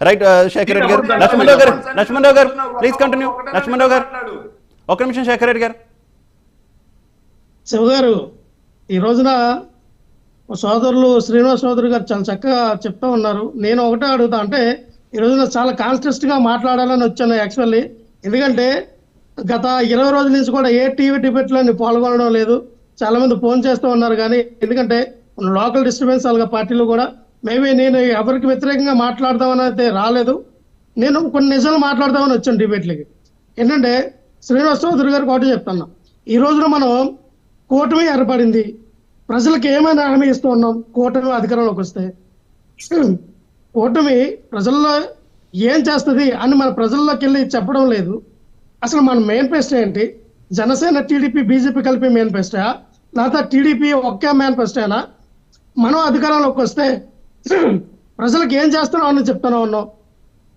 Right Shekhar Reddy గారు? లక్ష్మణరావు గారు లక్ష్మణరావు గారు ప్లీజ్ కంటిన్యూ లక్ష్మణరావు గారు ఒక నిమిషం శేఖర్ రెడ్డి గారు. శివ గారు ఈ రోజున సోదరులు శ్రీనివాస్ సోదరు గారు చాలా చక్కగా చెప్తా ఉన్నారు. నేను ఒకటే అడుగుతా అంటే ఈ రోజున చాలా కాన్స్టెస్ట్గా మాట్లాడాలని వచ్చాను యాక్చువల్లీ. ఎందుకంటే గత ఇరవై రోజుల నుంచి కూడా ఏ టీవీ డిబేట్లో నేను పాల్గొనడం లేదు. చాలా మంది ఫోన్ చేస్తూ ఉన్నారు కానీ ఎందుకంటే లోకల్ డిస్టర్బెన్స్ అలాగే పార్టీలో కూడా మేబీ నేను ఎవరికి వ్యతిరేకంగా మాట్లాడదామని అయితే రాలేదు. నేను కొన్ని నిజాలు మాట్లాడదామని వచ్చాను డిబేట్లకి. ఏంటంటే శ్రీనివాస్ చౌదరి గారికి ఒకటి చెప్తున్నా. ఈ రోజున మనం కూటమి ఏర్పడింది. ప్రజలకు ఏమైనా హామీ ఇస్తూ ఉన్నాం? కూటమి అధికారంలోకి వస్తే. కూటమి ప్రజల్లో ఏం చేస్తుంది అని మన ప్రజల్లోకి వెళ్ళి చెప్పడం లేదు. అసలు మన మేనిఫెస్టో ఏంటి? జనసేన టీడీపీ బీజేపీ కలిపి మేనిఫెస్టోయా లేకపోతే టీడీపీ ఒకే మేనిఫెస్టోనా మనం అధికారంలోకి వస్తే ప్రజలకు ఏం చేస్తున్నావు అని చెప్తాను ఉన్నాం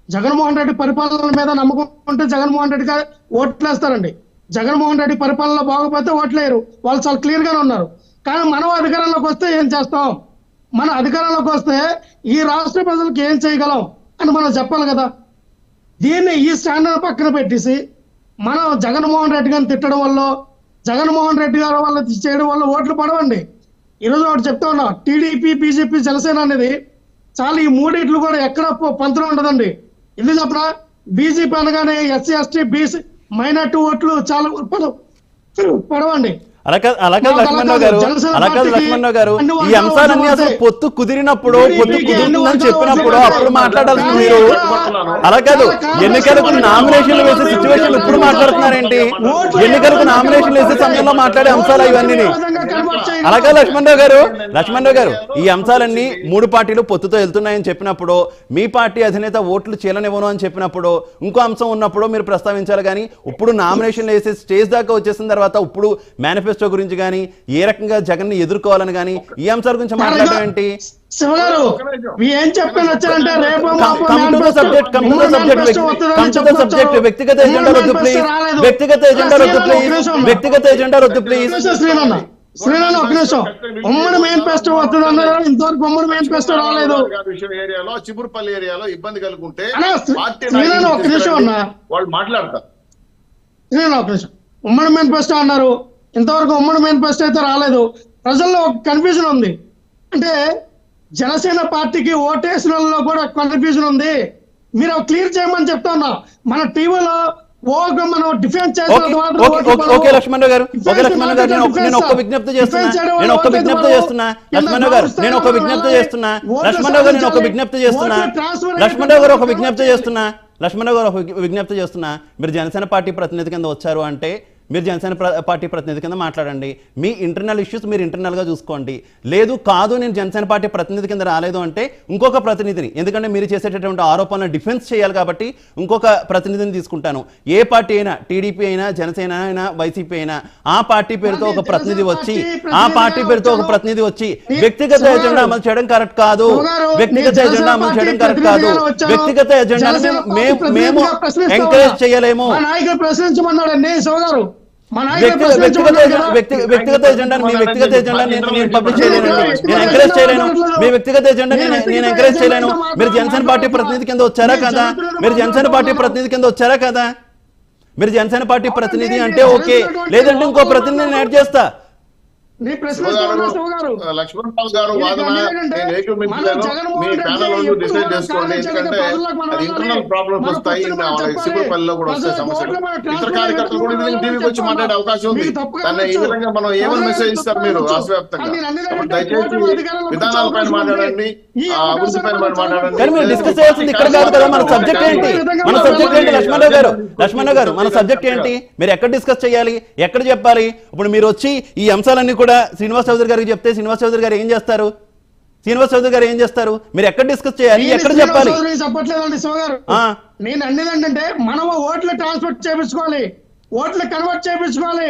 జగన్మోహన్ రెడ్డి పరిపాలన మీద నమ్మకం ఉంటే జగన్మోహన్ రెడ్డి గారు ఓట్లు వేస్తారండి జగన్మోహన్ రెడ్డి పరిపాలన బాగోపోతే ఓట్లేరు వాళ్ళు చాలా క్లియర్ గానే ఉన్నారు. కానీ మనం అధికారంలోకి వస్తే ఏం చేస్తాం? మన అధికారంలోకి వస్తే ఈ రాష్ట్ర ప్రజలకు ఏం చేయగలం అని మనం చెప్పాలి కదా. దీన్ని ఈ స్టాండర్డ్ పక్కన పెట్టేసి మనం జగన్మోహన్ రెడ్డి గారిని తిట్టడం వల్ల జగన్మోహన్ రెడ్డి గారి వల్ల చేయడం వల్ల ఓట్లు పడవండి. ఈరోజు ఒకటి చెప్తా ఉన్నా టీడీపీ బీజేపీ జనసేన అనేది చాలా ఈ మూడిట్లు కూడా ఎక్కడ పో- పంతరం ఉండదండి. ఎందుకు చెప్పరా బీజేపీ అనగానే ఎస్సీ ఎస్టీ బీసీ మైనార్టీ ఓట్లు చాలా పడవు. పడవండి. గారు ఈ అంశాలన్నీ అసలు. పొత్తు కుదిరినప్పుడు పొత్తు కుదురుతుందని చెప్పినప్పుడు అప్పుడు. మాట్లాడాల్సింది మీరు. అలా కాదు ఎన్నికలకు నామినేషన్లు వేసే సిచ్యువేషన్ ఇప్పుడు మాట్లాడుతున్నారేంటి? ఎన్నికలకు నామినేషన్లు వేసే సమయంలో మాట్లాడే అంశాలు ఇవన్నీ అలాగే లక్ష్మణరావు గారు. లక్ష్మణరావు గారు. ఈ అంశాలన్నీ మూడు పార్టీలు పొత్తుతో వెళ్తున్నాయని చెప్పినప్పుడు మీ పార్టీ అధినేత ఓట్లు చీలనివ్వను అని చెప్పినప్పుడు ఇంకో అంశం ఉన్నప్పుడు మీరు ప్రస్తావించాలి కానీ ఇప్పుడు నామినేషన్లు వేసే స్టేజ్ దాకా వచ్చేసిన తర్వాత ఇప్పుడు మేనిఫెస్టో గురించి కానీ ఏ రకంగా జగన్ని ఎదుర్కోవాలని కానీ ఈ అంశాల గురించి మాట్లాడడం ఏంటి? శివగారు ఏం చెప్పాను వచ్చారంటే రేపు సబ్జెక్ట్ వ్యక్తిగత ఎజెండా వద్దు ప్లీజ్. వ్యక్తిగత ఎజెండా వద్దు ప్లీజ్. వ్యక్తిగత ఎజెండా వద్దు ప్లీజ్ ఒక శ్రీనన్న ఒక నిమిషం. ఉమ్మడి మేనిఫెస్టో వస్తుంది అన్నారు ఇంతవరకు ఉమ్మడి మేనిఫెస్టో రాలేదు. ఏరియాలో చిబురుపల్లి ఏరియాలో ఇబ్బంది కలుగుంటే శ్రీరామ్ ఒక్క నిమిషం. అన్నా. వాళ్ళు మాట్లాడతారు. శ్రీనన్న ఒక నిమిషం. ఉమ్మడి మేనిఫెస్టో అన్నారు. ఇంతవరకు ఉమ్మడి మేనిఫెస్టో అయితే రాలేదు. ప్రజల్లో ఒక కన్ఫ్యూజన్ ఉంది. అంటే జనసేన పార్టీకి ఓటేసిన కూడా కన్ఫ్యూజన్ ఉంది. మీరు క్లియర్ చేయమని చెప్తా ఉన్నా. మన టీవీలో ఓకే లక్ష్మణరావు గారు. ఓకే లక్ష్మణరావు గారు నేను ఒక- నేను ఒక్క విజ్ఞప్తి చేస్తున్నా. నేను ఒక్క విజ్ఞప్తి చేస్తున్నా. లక్ష్మణరావు గారు నేను ఒక విజ్ఞప్తి చేస్తున్నా. లక్ష్మణరావు గారు నేను ఒక విజ్ఞప్తి చేస్తున్నా. లక్ష్మణరావు గారు ఒక విజ్ఞప్తి చేస్తున్నా. లక్ష్మణరావు గారు ఒక విజ్ఞ- విజ్ఞప్తి చేస్తున్నా. మీరు జనసేన పార్టీ ప్రతినిధి కింద వచ్చారు అంటే మీరు జనసేన ప్ర- పార్టీ ప్రతినిధి కింద మాట్లాడండి. మీ ఇంటర్నల్ ఇష్యూస్ మీరు internal గా చూసుకోండి. లేదు కాదు నేను జనసేన పార్టీ ప్రతినిధి కింద రాలేదు అంటే ఇంకొక ప్రతినిధిని ఎందుకంటే మీరు చేసేటటువంటి ఆరోపణలను డిఫెన్స్ చేయాలి కాబట్టి ఇంకొక ప్రతినిధిని తీసుకుంటాను. ఏ పార్టీ అయినా టీడీపీ అయినా జనసేన అయినా వైసీపీ అయినా ఆ పార్టీ పేరుతో ఒక ప్రతినిధి వచ్చి ఆ పార్టీ పేరుతో ఒక ప్రతినిధి వచ్చి వ్యక్తిగత ఎజెండా అమలు చేయడం కరెక్ట్ కాదు. వ్యక్తిగత ఎజెండా అమలు చేయడం కరెక్ట్ కాదు. వ్యక్తిగత ఎజెండా మేము ఎంకరేజ్ చేయలేము. ప్రశ్నించమన్నాడండి వ్యక్తి వ్యక్తిగత ప్రశ్నించమన్నాడు ఎజెండా కదా. వ్యక్తి వ్యక్తిగత ఎజెండా మీ వ్యక్తిగత ఎజెండా నేను నేను పబ్లిష్ చేయలేను. నేను ఎంకరేజ్ చేయలేను. మీ వ్యక్తిగత ఎజెండా నేను నేను ఎంకరేజ్ చేయలేను. మీరు జనసేన పార్టీ ప్రతినిధి కింద వచ్చారా కదా? మీరు జనసేన పార్టీ ప్రతినిధి కింద వచ్చారా కదా? మీరు జనసేన పార్టీ ప్రతినిధి అంటే ఓకే. లేదంటే ఇంకో ప్రతినిధిని యాడ్ చేస్తా. గారు వాదన మీ ప్యానల్ డిసైడ్ కూడా చేసుకోండి. ఎందుకంటే అది ఇంటర్నల్. ప్రాబ్లమ్స్ వస్తాయి. కూడా సమస్యలు. ఇతర ట్రాన్స్ఫర్ కార్యకర్తలు కూడా చేయడం టీవీకి వచ్చి. మాట్లాడే అవకాశం ఉంది. దాన్ని ఈ. విధంగా మనం ఏమని మెసేజ్ ఇస్తారు మీరు? దయచేసి విధానాల పైన మాట్లాడండి. అభివృద్ధి పైన మాట్లాడండి. కానీ మీరు డిస్కస్ చేయాల్సింది ఇక్కడ కాదు కదా మన సబ్జెక్ట్ ఏంటి? మన సబ్జెక్ట్ ఏంటి లక్ష్మణరావు గారు? లక్ష్మణరావు గారు మన సబ్జెక్ట్ ఏంటి? మీరు ఎక్కడ డిస్కస్ చేయాలి? ఎక్కడ చెప్పాలి ఇప్పుడు మీరు వచ్చి ఈ అంశాలన్నీ కూడా శ్రీనివాస్ చౌదరి గారికి చెప్తే శ్రీనివాస్ చౌదరి గారు ఏం చేస్తారు? శ్రీనివాస్ చౌదరి గారు ఏం చేస్తారు? మీరు ఎక్కడ డిస్కస్ చేయాలి? ఎక్కడ చెప్పాలి. నేను అనేది ఏంటంటే మనం ఓట్లు ట్రాన్స్ఫర్ చేపించుకోవాలి. ఓట్లు కన్వర్ట్ చేపించుకోవాలి.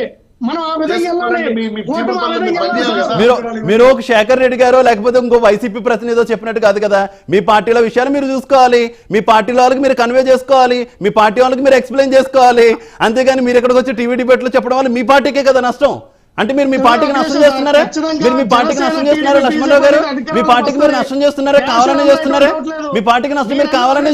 మీరు మీరు ఒక శేఖర్ రెడ్డి గారో లేకపోతే ఇంకో వైసీపీ ప్రతినిధో చెప్పినట్టు కాదు కదా? మీ పార్టీలో విషయాలు మీరు చూసుకోవాలి. మీ పార్టీలో వాళ్ళకి మీరు కన్వే చేసుకోవాలి. మీ పార్టీ వాళ్ళకి మీరు ఎక్స్ప్లెయిన్ చేసుకోవాలి. అంతేగాని మీరు ఇక్కడికి వచ్చి టీవీ డిబేట్లు చెప్పడం వల్ల మీ పార్టీకే కదా నష్టం. అంటే మీరు మీ పార్టీకి నష్టం చేస్తున్నారా? మీరు మీ పార్టీకి నష్టం చేస్తున్నారా లక్ష్మణరావు గారు? మీ పార్టీకి మీరు నష్టం చేస్తున్నారా? కావాలని చేస్తున్నారా? మీ పార్టీకి నష్టం మీరు కావాలని